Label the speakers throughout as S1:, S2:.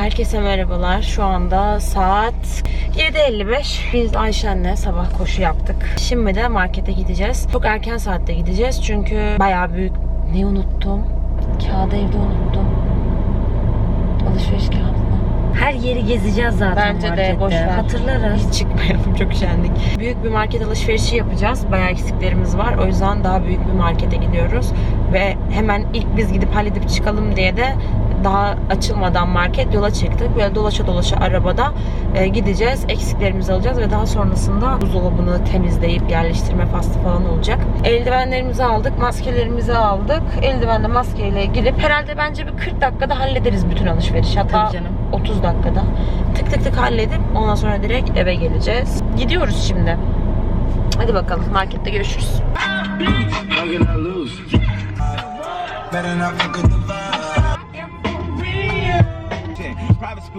S1: Herkese merhabalar. Şu anda saat 7.55. Biz Ayşen'le sabah koşu yaptık. Şimdi de markete gideceğiz. Çok erken saatte gideceğiz çünkü bayağı büyük... Ne unuttum? Kağıdı evde unuttum. Alışveriş kağıdını.
S2: Her yeri gezeceğiz zaten
S1: Bence de
S2: markette.
S1: boş ver.
S2: Hatırlarız.
S1: Hiç çıkmayalım çok üşendik. Büyük bir market alışverişi yapacağız. Bayağı eksiklerimiz var. O yüzden daha büyük bir markete gidiyoruz. Ve hemen ilk biz gidip halledip çıkalım diye de daha açılmadan market yola çıktık. Böyle dolaşa dolaşa arabada e, gideceğiz. Eksiklerimizi alacağız ve daha sonrasında buzdolabını temizleyip yerleştirme faslı falan olacak. Eldivenlerimizi aldık, maskelerimizi aldık. Eldivenle maskeyle girip herhalde bence bir 40 dakikada hallederiz bütün alışveriş. Hatta
S2: Tabii canım.
S1: 30 dakikada. Tık tık tık halledip ondan sonra direkt eve geleceğiz. Gidiyoruz şimdi. Hadi bakalım markette görüşürüz.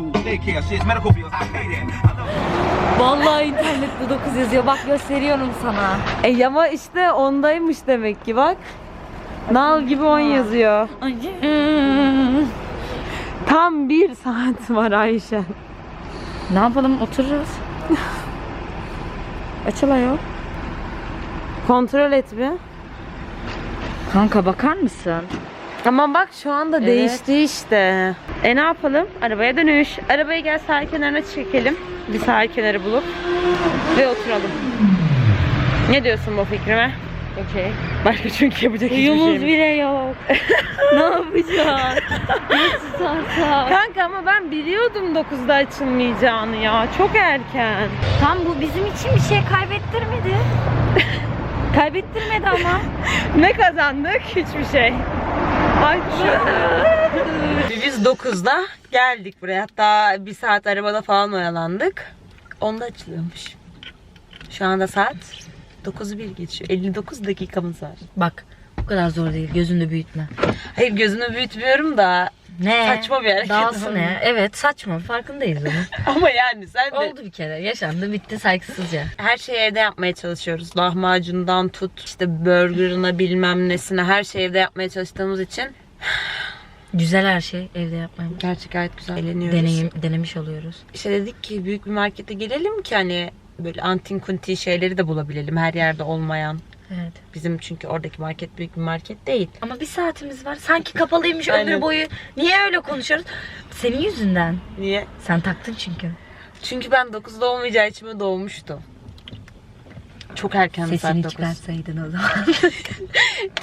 S3: School, daycare, shit, medical bills, I pay that. I know.
S2: Vallahi internette 9 yazıyor. Bak gösteriyorum sana.
S1: E ama işte ondaymış demek ki bak. Nal gibi 10 yazıyor. Tam bir saat var Ayşe.
S2: ne yapalım otururuz. Açıl ayol.
S1: Kontrol et bir.
S2: Kanka bakar mısın?
S1: Ama bak şu anda
S2: Evet.
S1: değişti işte. E ne yapalım? Arabaya dönüş. Arabayı gel sahil kenarına çekelim. Bir sahil kenarı bulup ve oturalım. Ne diyorsun bu fikrime?
S2: Okey.
S1: Başka çünkü yapacak hiçbir
S2: Uyumuz
S1: şeyim yok.
S2: bile yok. ne yapacağız?
S1: Kanka ama ben biliyordum 9'da açılmayacağını ya. Çok erken.
S2: Tam bu bizim için bir şey kaybettirmedi. kaybettirmedi ama.
S1: Ne kazandık? Hiçbir şey. Biz 9'da geldik buraya. Hatta bir saat arabada falan oyalandık. Onda açılıyormuş. Şu anda saat 9'u bir geçiyor. 59 dakikamız var.
S2: Bak bu kadar zor değil. Gözünde büyütme.
S1: Hayır gözünü büyütmüyorum da
S2: Ne?
S1: Saçma bir hareket
S2: Dahası ne? Evet saçma. Farkındayız onun.
S1: ama yani sen de
S2: Oldu bir kere. Yaşandı bitti saygısızca.
S1: her şeyi evde yapmaya çalışıyoruz. Lahmacundan tut işte burgerına bilmem nesine her şeyi evde yapmaya çalıştığımız için
S2: Güzel her şey evde yapmayı.
S1: gerçek gayet güzel eğleniyoruz.
S2: Deneyim, denemiş oluyoruz.
S1: İşte dedik ki büyük bir markete girelim ki hani böyle antin kunti şeyleri de bulabilelim her yerde olmayan.
S2: Evet.
S1: Bizim çünkü oradaki market büyük bir market değil.
S2: Ama bir saatimiz var. Sanki kapalıymış
S1: Aynen.
S2: ömür boyu. Niye öyle konuşuyoruz? Senin yüzünden.
S1: Niye?
S2: Sen taktın çünkü.
S1: Çünkü ben 9'da olmayacağı içime doğmuştu. Çok erken saat
S2: Sesini
S1: 9.
S2: çıkartsaydın o zaman.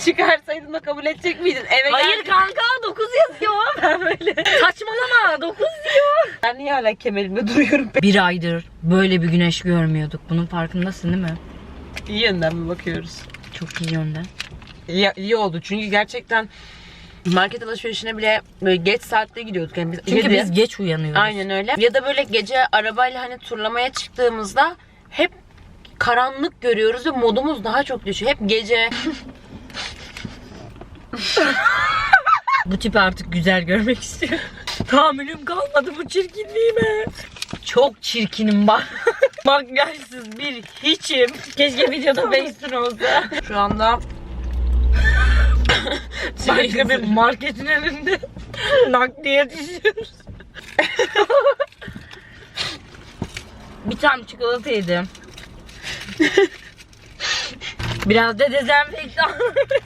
S1: Çıkarsaydın da kabul edecek miydin? Eve
S2: Hayır
S1: geldim.
S2: kanka 9 yazıyor. Ben böyle. Saçmalama 9 diyor.
S1: Ben niye hala kemerimde duruyorum?
S2: Bir aydır böyle bir güneş görmüyorduk. Bunun farkındasın değil mi?
S1: İyi yönden mi bakıyoruz?
S2: Çok iyi yönde.
S1: İyi, iyi oldu çünkü gerçekten market alışverişine bile böyle geç saatte gidiyorduk. Yani biz
S2: Çünkü
S1: yedi-
S2: biz geç uyanıyoruz.
S1: Aynen öyle. Ya da böyle gece arabayla hani turlamaya çıktığımızda hep karanlık görüyoruz ve modumuz daha çok düşüyor. Hep gece.
S2: Bu tipi artık güzel görmek istiyorum. Tahammülüm kalmadı bu çirkinliğime. Çok çirkinim bak. Makyajsız bir hiçim. Keşke videoda face'in olsa.
S1: Şu anda
S2: Başka bir marketin önünde nakliye düşüyoruz. bir tane çikolata yedim. Biraz da dezenfektan.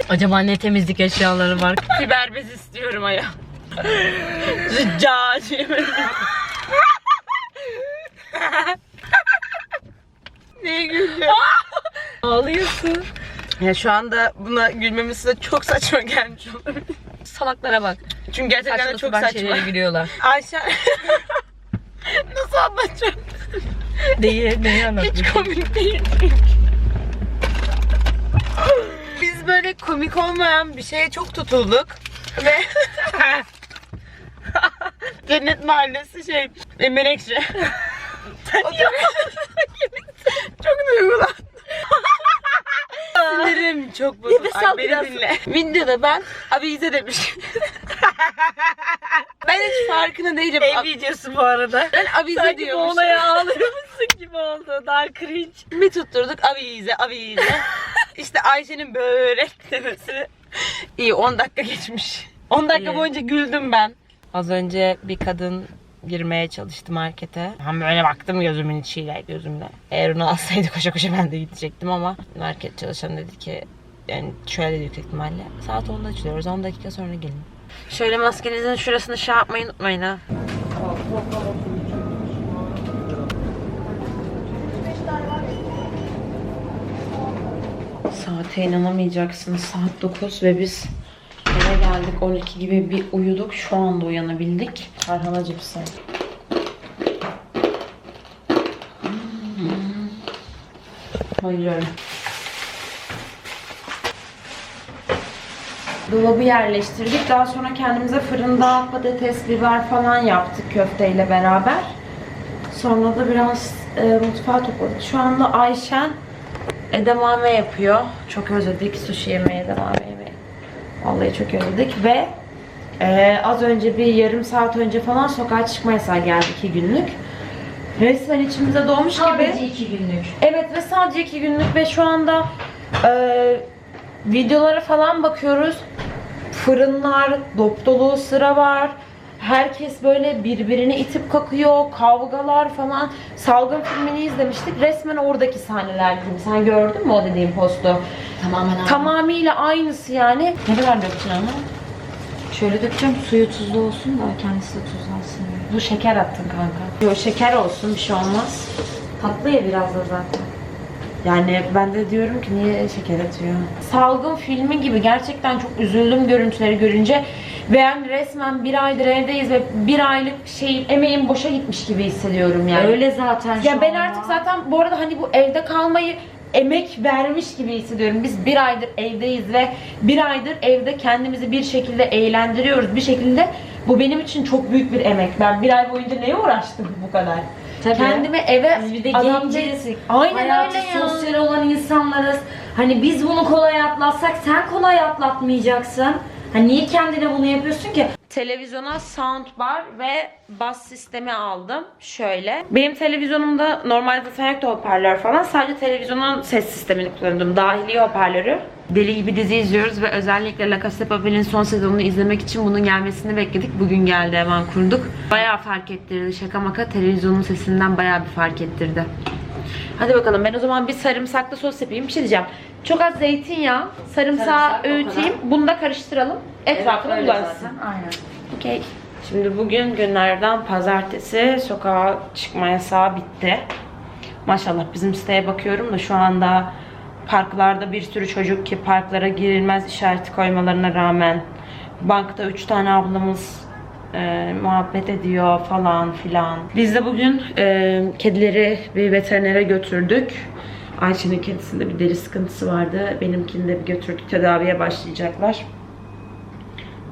S2: Acaba ne temizlik eşyaları var?
S1: biber bez istiyorum aya. Züccaci. Niye güldün?
S2: Ağlıyorsun.
S1: Ya şu anda buna gülmemiz size çok saçma gelmiş olabilir.
S2: Salaklara bak.
S1: Çünkü gerçekten de
S2: Saçma
S1: çok
S2: sapan
S1: saçma.
S2: şeylere gülüyorlar.
S1: Ayşe nasıl anlatacağım?
S2: Değil, neyi
S1: Hiç
S2: anlatıyorsun?
S1: komik değil. Biz böyle komik olmayan bir şeye çok tutulduk ve Cennet Mahallesi şey e, Menekşe. Çok duygulandım. Sinirim çok bozuldu.
S2: Nefes
S1: Ay,
S2: al
S1: beni
S2: biraz.
S1: dinle. Videoda ben abize demiş. ben hiç farkında değilim.
S2: Ev videosu bu arada.
S1: Ben abize
S2: Sanki bu
S1: diyormuşum.
S2: olaya ağlıyormuşsun gibi oldu. Daha cringe.
S1: Bir tutturduk avize avize. işte Ayşe'nin börek demesi. İyi 10 dakika geçmiş. 10 dakika
S2: İyi.
S1: boyunca güldüm ben. Az önce bir kadın girmeye çalıştı markete. Ben böyle baktım gözümün içiyle gözümle. Eğer onu alsaydı koşa koşa ben de gidecektim ama market çalışan dedi ki yani şöyle dedi yüksek ihtimalle. Saat 10'da açılıyoruz. 10 dakika sonra gelin. Şöyle maskenizin şurasını şey yapmayı unutmayın ha. Saate inanamayacaksınız. Saat 9 ve biz eve geldik. 12 gibi bir uyuduk. Şu anda uyanabildik. Tarhana cipsi. Hmm. Bayılıyorum. Dolabı yerleştirdik. Daha sonra kendimize fırında patates, biber falan yaptık köfteyle beraber. Sonra da biraz e, mutfağı topladık. Şu anda Ayşen edamame yapıyor. Çok özledik sushi yemeği, edamame yemeği. Vallahi çok özledik ve e, az önce bir yarım saat önce falan sokağa çıkma yasağı geldi iki günlük. Resmen içimize doğmuş gibi.
S2: Sadece iki günlük.
S1: Evet ve sadece iki günlük ve şu anda e, videolara falan bakıyoruz. Fırınlar, dop dolu sıra var. Herkes böyle birbirini itip kakıyor, kavgalar falan. Salgın filmini izlemiştik. Resmen oradaki sahneler gibi. Sen gördün mü o dediğim postu?
S2: Tamamen aynı.
S1: Tamamıyla aynısı yani. Ne kadar döktün ama?
S2: Şöyle dökeceğim suyu tuzlu olsun da kendisi de tuzlansın.
S1: Bu şeker attın kanka. Yok şeker olsun bir şey olmaz.
S2: Tatlı ya biraz da zaten.
S1: Yani ben de diyorum ki niye şeker atıyor? Salgın filmi gibi gerçekten çok üzüldüm görüntüleri görünce. Ve yani resmen bir aydır evdeyiz ve bir aylık şey emeğim boşa gitmiş gibi hissediyorum yani.
S2: Öyle zaten şu
S1: Ya ben
S2: an
S1: artık zaten bu arada hani bu evde kalmayı emek vermiş gibi hissediyorum. Biz bir aydır evdeyiz ve bir aydır evde kendimizi bir şekilde eğlendiriyoruz. Bir şekilde bu benim için çok büyük bir emek. Ben bir ay boyunca neye uğraştım bu kadar?
S2: Tabii.
S1: Kendimi eve
S2: Biz bir de
S1: adapte-
S2: genciz.
S1: Aynen
S2: Hayatı
S1: öyle ya.
S2: sosyal olan insanlarız. Hani biz bunu kolay atlatsak sen kolay atlatmayacaksın. Hani niye kendine bunu yapıyorsun ki?
S1: Televizyona soundbar ve bas sistemi aldım. Şöyle. Benim televizyonumda normalde zaten yoktu hoparlör falan. Sadece televizyonun ses sistemini kullanıyordum. Dahili hoparlörü. Deli gibi dizi izliyoruz ve özellikle La Casa de Papel'in son sezonunu izlemek için bunun gelmesini bekledik. Bugün geldi hemen kurduk. Bayağı fark ettirdi. Şaka maka televizyonun sesinden bayağı bir fark ettirdi. Hadi bakalım ben o zaman bir sarımsaklı sos yapayım. Bir şey diyeceğim. Çok az zeytinyağı, sarımsağı
S2: Sarımsak, o
S1: öğüteyim. Bunu da karıştıralım. Etrafına
S2: öyle
S1: bulansın.
S2: zaten, Aynen.
S1: Okey. Şimdi bugün günlerden pazartesi sokağa çıkma yasağı bitti. Maşallah bizim siteye bakıyorum da şu anda parklarda bir sürü çocuk ki parklara girilmez işareti koymalarına rağmen bankta 3 tane ablamız e, muhabbet ediyor falan filan. Biz de bugün e, kedileri bir veterinere götürdük. Ayşe'nin kedisinde bir deri sıkıntısı vardı. Benimkini de bir götürdük. Tedaviye başlayacaklar.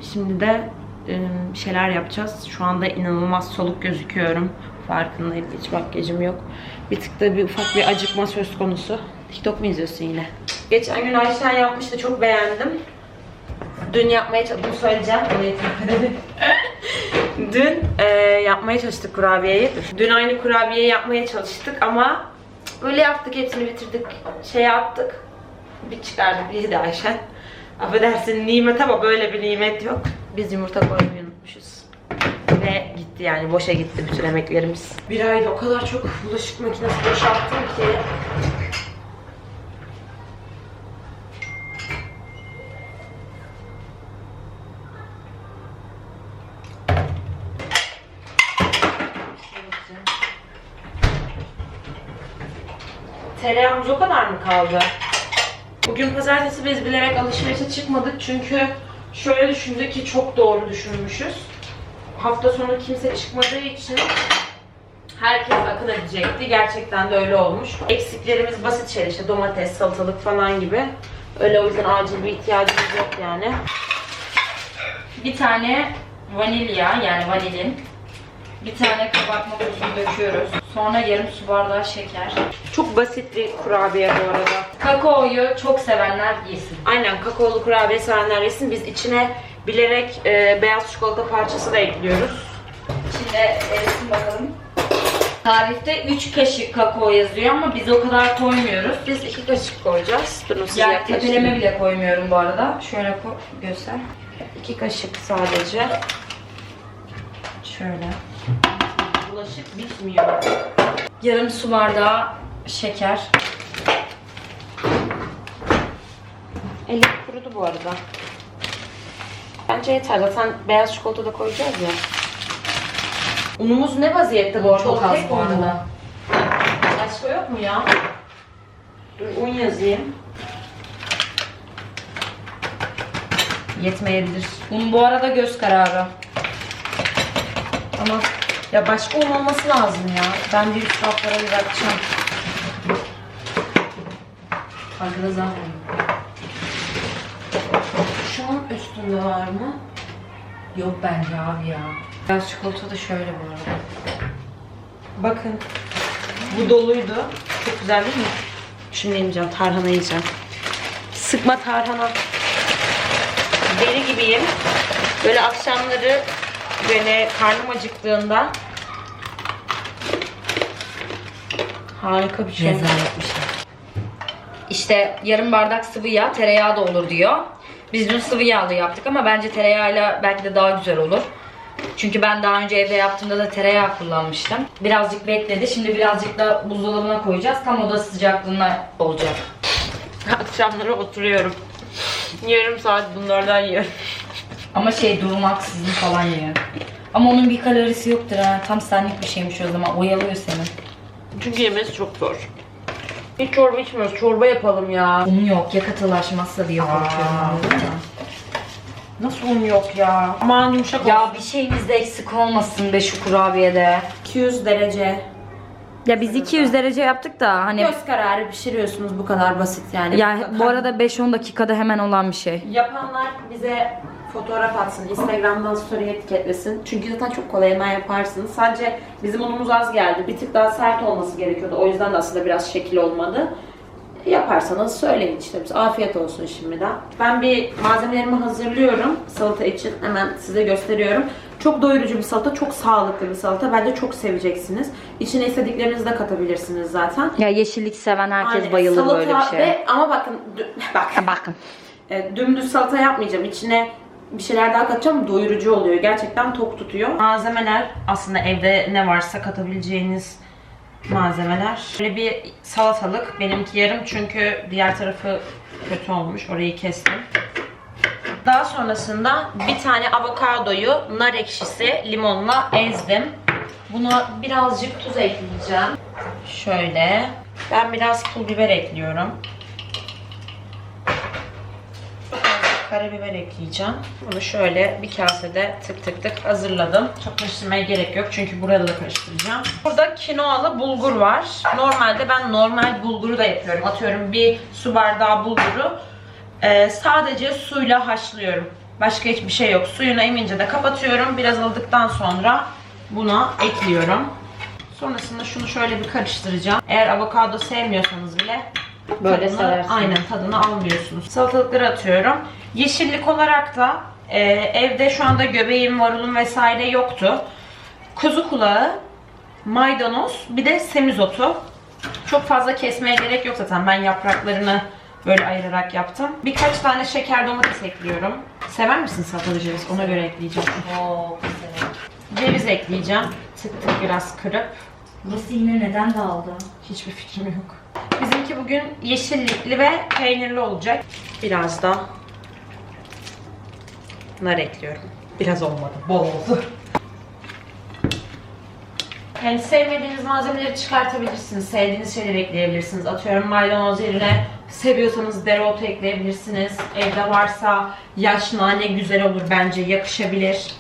S1: Şimdi de e, şeyler yapacağız. Şu anda inanılmaz soluk gözüküyorum. Farkındayım. Hiç makyajım yok. Bir tık da bir ufak bir acıkma söz konusu. TikTok mu izliyorsun yine? Geçen gün Ayşen yapmıştı. Çok beğendim. Dün yapmaya çalıştım. Söyleyeceğim. Dün e, yapmaya çalıştık kurabiyeyi. Dün aynı kurabiyeyi yapmaya çalıştık ama böyle yaptık. Hepsini bitirdik. Şeye attık. Bir çıkardık. Bir de Ayşen. Affedersin nimet ama böyle bir nimet yok. Biz yumurta koymayı unutmuşuz. Ve gitti yani boşa gitti bütün emeklerimiz. Bir ayda o kadar çok bulaşık makinesi boşalttım ki. Tereyağımız o kadar mı kaldı? Bugün pazartesi biz bilerek alışverişe çıkmadık çünkü şöyle düşündük ki çok doğru düşünmüşüz. Hafta sonu kimse çıkmadığı için herkes akın edecekti. Gerçekten de öyle olmuş. Eksiklerimiz basit şeyler işte domates, salatalık falan gibi. Öyle o yüzden acil bir ihtiyacımız yok yani.
S2: Bir tane vanilya yani vanilin. Bir tane kabartma tozu döküyoruz. Sonra yarım su bardağı şeker.
S1: Çok basit bir kurabiye bu arada.
S2: Kakaoyu çok sevenler yesin.
S1: Aynen kakaolu kurabiye sevenler yesin. Biz içine bilerek e, beyaz çikolata parçası da ekliyoruz.
S2: Şimdi erisin bakalım. Tarifte 3 kaşık kakao yazıyor ama biz o kadar koymuyoruz.
S1: Biz iki kaşık koyacağız. Durun size
S2: Yani tepeleme bile koymuyorum bu arada. Şöyle koy, göster.
S1: İki kaşık sadece.
S2: Şöyle.
S1: Bulaşık bitmiyor.
S2: Yarım su bardağı şeker.
S1: Elim kurudu bu arada. Bence yeter. Zaten beyaz çikolata da koyacağız ya. Unumuz ne vaziyette bu arada?
S2: Çok az bu arada.
S1: Başka yok mu ya? Dur un yazayım. Yetmeyebilir.
S2: Un bu arada göz kararı.
S1: Ama ya başka un olması lazım ya. Ben bir üst raflara bir bakacağım.
S2: Arkada zaten.
S1: Şunun üstünde var mı?
S2: Yok bence abi ya. Beyaz çikolata da şöyle bu arada.
S1: Bakın. Bu doluydu. Çok güzel değil mi? Şimdi yemeyeceğim. Tarhana yiyeceğim. Sıkma tarhana. Deli gibiyim. Böyle akşamları böyle karnım acıktığında harika bir şey.
S2: Rezalet bir şey. İşte yarım bardak sıvı yağ, tereyağı da olur diyor. Biz dün sıvı yağlı yaptık ama bence tereyağıyla belki de daha güzel olur. Çünkü ben daha önce evde yaptığımda da tereyağı kullanmıştım. Birazcık bekledi. Şimdi birazcık da buzdolabına koyacağız. Tam oda sıcaklığında olacak.
S1: Akşamları oturuyorum. Yarım saat bunlardan yiyorum.
S2: Ama şey durmaksızın falan yiyor. Ama onun bir kalorisi yoktur ha. Tam senlik bir şeymiş o zaman. Oyalıyor seni.
S1: Çünkü yemesi çok zor. Hiç çorba içmiyoruz. Çorba yapalım ya.
S2: Un yok. Ya katılaşmazsa diye korkuyorum.
S1: Aa.
S2: anladın mı?
S1: Nasıl un yok ya? Aman yumuşak
S2: Ya bir şeyimiz de eksik olmasın be şu kurabiyede.
S1: 200 derece.
S2: Ya biz 200 derece yaptık da hani
S1: Göz kararı pişiriyorsunuz bu kadar basit yani.
S2: ya bu arada 5-10 dakikada hemen olan bir şey.
S1: Yapanlar bize fotoğraf atsın, Instagram'dan story etiketlesin. Çünkü zaten çok kolay hemen yaparsınız. Sadece bizim unumuz az geldi. Bir tık daha sert olması gerekiyordu. O yüzden de aslında biraz şekil olmadı. Yaparsanız söyleyin işte. Biz afiyet olsun şimdiden. Ben bir malzemelerimi hazırlıyorum salata için. Hemen size gösteriyorum. Çok doyurucu bir salata, çok sağlıklı bir salata. Bence çok seveceksiniz. İçine istediklerinizi de katabilirsiniz zaten.
S2: Ya yeşillik seven herkes
S1: Aynen.
S2: bayılır
S1: Salata
S2: böyle bir şeye.
S1: Ve, ama bakın, bak.
S2: bakın.
S1: E, dümdüz salata yapmayacağım. İçine bir şeyler daha katacağım. Doyurucu oluyor. Gerçekten tok tutuyor. Malzemeler aslında evde ne varsa katabileceğiniz malzemeler. Böyle bir salatalık. Benimki yarım çünkü diğer tarafı kötü olmuş. Orayı kestim. Daha sonrasında bir tane avokadoyu nar ekşisi limonla ezdim. Buna birazcık tuz ekleyeceğim. Şöyle. Ben biraz pul biber ekliyorum. Karabiber ekleyeceğim. Bunu şöyle bir kasede tık tık tık hazırladım. Çok karıştırmaya gerek yok çünkü burada da karıştıracağım. Burada kinoalı bulgur var. Normalde ben normal bulguru da yapıyorum. Atıyorum bir su bardağı bulguru e, sadece suyla haşlıyorum. Başka hiçbir şey yok. Suyunu emince de kapatıyorum. Biraz aldıktan sonra buna ekliyorum. Sonrasında şunu şöyle bir karıştıracağım. Eğer avokado sevmiyorsanız bile
S2: Böyle
S1: tadını-. Aynen tadını almıyorsunuz. Salatalıkları atıyorum. Yeşillik olarak da e, evde şu anda göbeğim, marulum vesaire yoktu. Kuzu kulağı, maydanoz, bir de semizotu. Çok fazla kesmeye gerek yok zaten. Ben yapraklarını böyle ayırarak yaptım. Birkaç tane şeker domates ekliyorum. Sever misin salatalı ceviz? Ona göre ekleyeceğim.
S2: Oo.
S1: Ceviz ekleyeceğim. Tık tık biraz kırıp.
S2: Burası yine neden dağıldı?
S1: Hiçbir fikrim yok. Bizimki bugün yeşillikli ve peynirli olacak. Biraz da nar ekliyorum. Biraz olmadı, bol oldu. Yani sevmediğiniz malzemeleri çıkartabilirsiniz. Sevdiğiniz şeyleri ekleyebilirsiniz. Atıyorum maydanoz yerine seviyorsanız dereotu ekleyebilirsiniz. Evde varsa yaş nane güzel olur bence. Yakışabilir.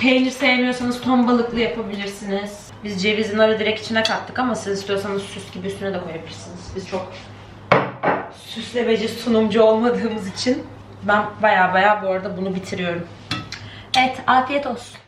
S1: Peynir sevmiyorsanız ton balıklı yapabilirsiniz. Biz cevizi narı direkt içine kattık ama siz istiyorsanız süs gibi üstüne de koyabilirsiniz. Biz çok süslemeci sunumcu olmadığımız için ben baya baya bu arada bunu bitiriyorum. Evet afiyet olsun.